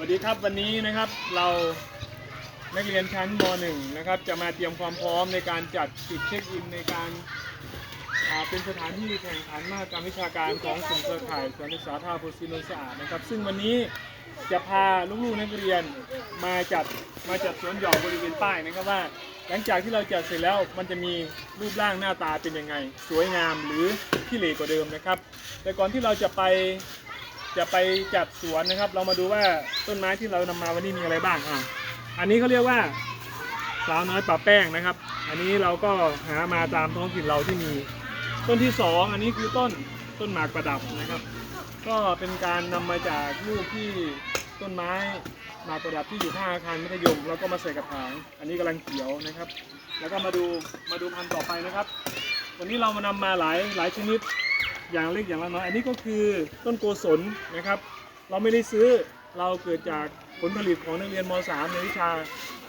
วัสดีครับวันนี้นะครับเรานักเรียนชั้นม .1 นะครับจะมาเตรียมความพร้อมในการจัดจุดเช็คอินในการเป็นสถานที่แข่งขันมหกรรวิชาการของกลุ่มเครือข่ายสวนศึกษาท่าโพซิโนสะอาดนะครับ ซึ่งวันนี้จะพาลูกๆนักเรียนมาจัดมาจัดสวนหย่อมบริเวณป้ายนะครับว่า หลังจากที่เราจัดเสร็จแล้วมันจะมีรูปร่างหน้าตาเป็นยังไง สวยงามหรือขี้เหร่กว่าเดิมนะครับ แต่ก่อนที่เราจะไป จะไปจัดสวนนะครับ เรามาดูว่าต้นไม้ที่เรานำมาวันนี้มีอะไรบ้างอะอันนี้เขาเรียกว่าสาวน้อยป่าแป้งนะครับ อันนี้เราก็หามาตามท้องถิ่นเราที่มี ต้นที่สองอันนี้คือต้นต้นหมากประดับนะครับ ก็เป็นการนำมาจากลูกที่ต้นไม้หมากประดับที่อยู่ข้างอาคารมัธยมแล้วก็มาใส่กระถาง อันนี้กำลังเขียวนะครับ แล้วก็มาดูมาดูพันธุ์ต่อไปนะครับ วันนี้เรามานำมาหลายหลายชนิด อย่างเล็กอย่างละน้อยอันนี้ก็คือต้นโกศลนะครับ เราไม่ได้ซื้อเราเกิดจากผลผลิตของนักเรียนม .3 ในวิชา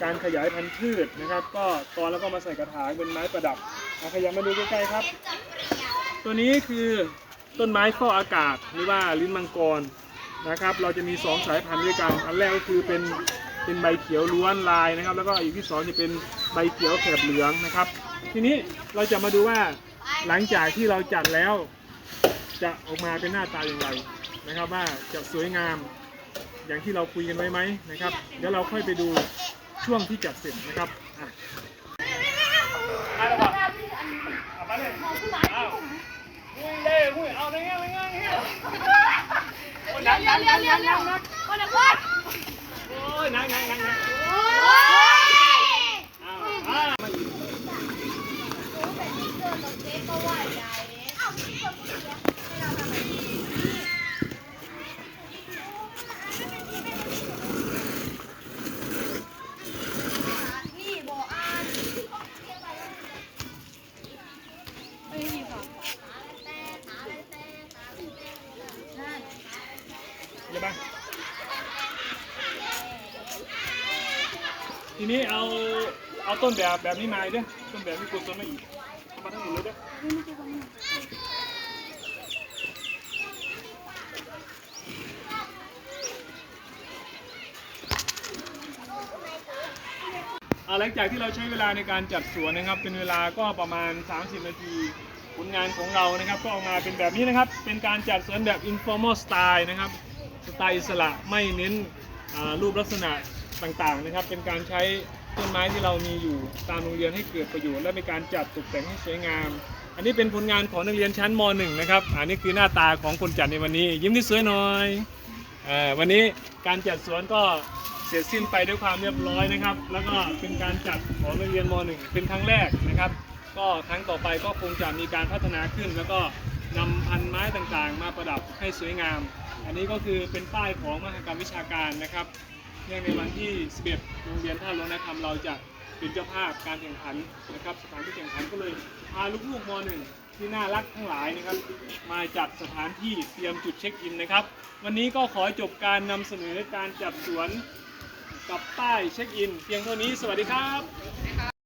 การขยายพันธุ์พืชนะครับ ก็ตอนแล้วก็มาใส่กระถางเป็นไม้ประดับนะขยับมาดูใกล้ๆครับ ตัวนี้คือต้นไม้ฟอกอากาศหรือว่าลิ้นมังกรนะครับ เราจะมี 2 สายพันธุ์ด้วยกันอันแรกก็คือเป็นเป็นใบเขียวล้วนลายนะครับ แล้วก็อีกที่สองจะเป็นใบเขียวแถบเหลืองนะครับ ทีนี้เราจะมาดูว่าหลังจากที่เราจัดแล้ว จะออกมาเป็นหน้าตาอย่างไรนะครับ ว่าจะสวยงามอย่างที่เราคุยกันไว้ไหมนะครับ เดี๋ยวเราค่อยไปดูช่วงที่จัดเสร็จนะครับอะเอาละครับเอาไปเลยเอาหุยเด้หุ้ยเอาเงี้ยเงี้ยเงี้ยโอ้ยเร็นัวเร็นัวเร็นัวเร็นัวกเร็นัวกคนละคนโอ้ยนักนักนักนัก โอ้ย เอาเอามาอีก นี่บอกอ่านไม่มีค่ะนั่น เดี๋ยวไป ทีนี้เอาเอาต้นแบบแบบนี้มาอีกเด้อต้นแบบนี้กดต้นมาอีกเอามาทั้งหมดเลยเด้อเอาหลังจากที่เราใช้เวลาในการจัดสวนนะครับ เป็นเวลาก็ประมาณ 30 นาทีผลงานของเรานะครับ ก็ออกมาเป็นแบบนี้นะครับ เป็นการจัดสวนแบบ informal style นะครับ สไตล์อิสระไม่เน้นรูปลักษณะ ต่างๆนะครับ เป็นการใช้ต้นไม้ที่เรามีอยู่ตามโรงเรียนให้เกิดประโยชน์และเป็นการจัดตกแต่งให้สวยงาม อันนี้เป็นผลงานของนักเรียนชั้นม .1 นะครับอันนี้คือหน้าตาของคนจัดในวันนี้ ยิ้มที่สวยหน่อยออวันนี้การจัดสวนก็เสร็จสิ้นไปด้วยความเรียบร้อยนะครับ แล้วก็เป็นการจัดของนักเรียนม .1 เป็นครั้งแรกนะครับ ก็ครั้งต่อไปก็คงจะมีการพัฒนาขึ้น แล้วก็นำพันไม้ต่างๆ มาประดับให้สวยงาม อันนี้ก็คือเป็นป้ายของมหกรรมวิชาการนะครับ เนื่องในวันที่ 11 โรงเรียนท่าหลวงนาคำเราจะเป็นเจ้าภาพการแข่งขันนะครับ สถานที่แข่งขันก็เลยพาลูกๆม .1 ที่น่ารักทั้งหลายนะครับ มาจัดสถานที่เตรียมจุดเช็คอินนะครับ วันนี้ก็ขอจบการนำเสนอการจัดสวนกับป้ายเช็คอินเพียงเท่านี้สวัสดีครับ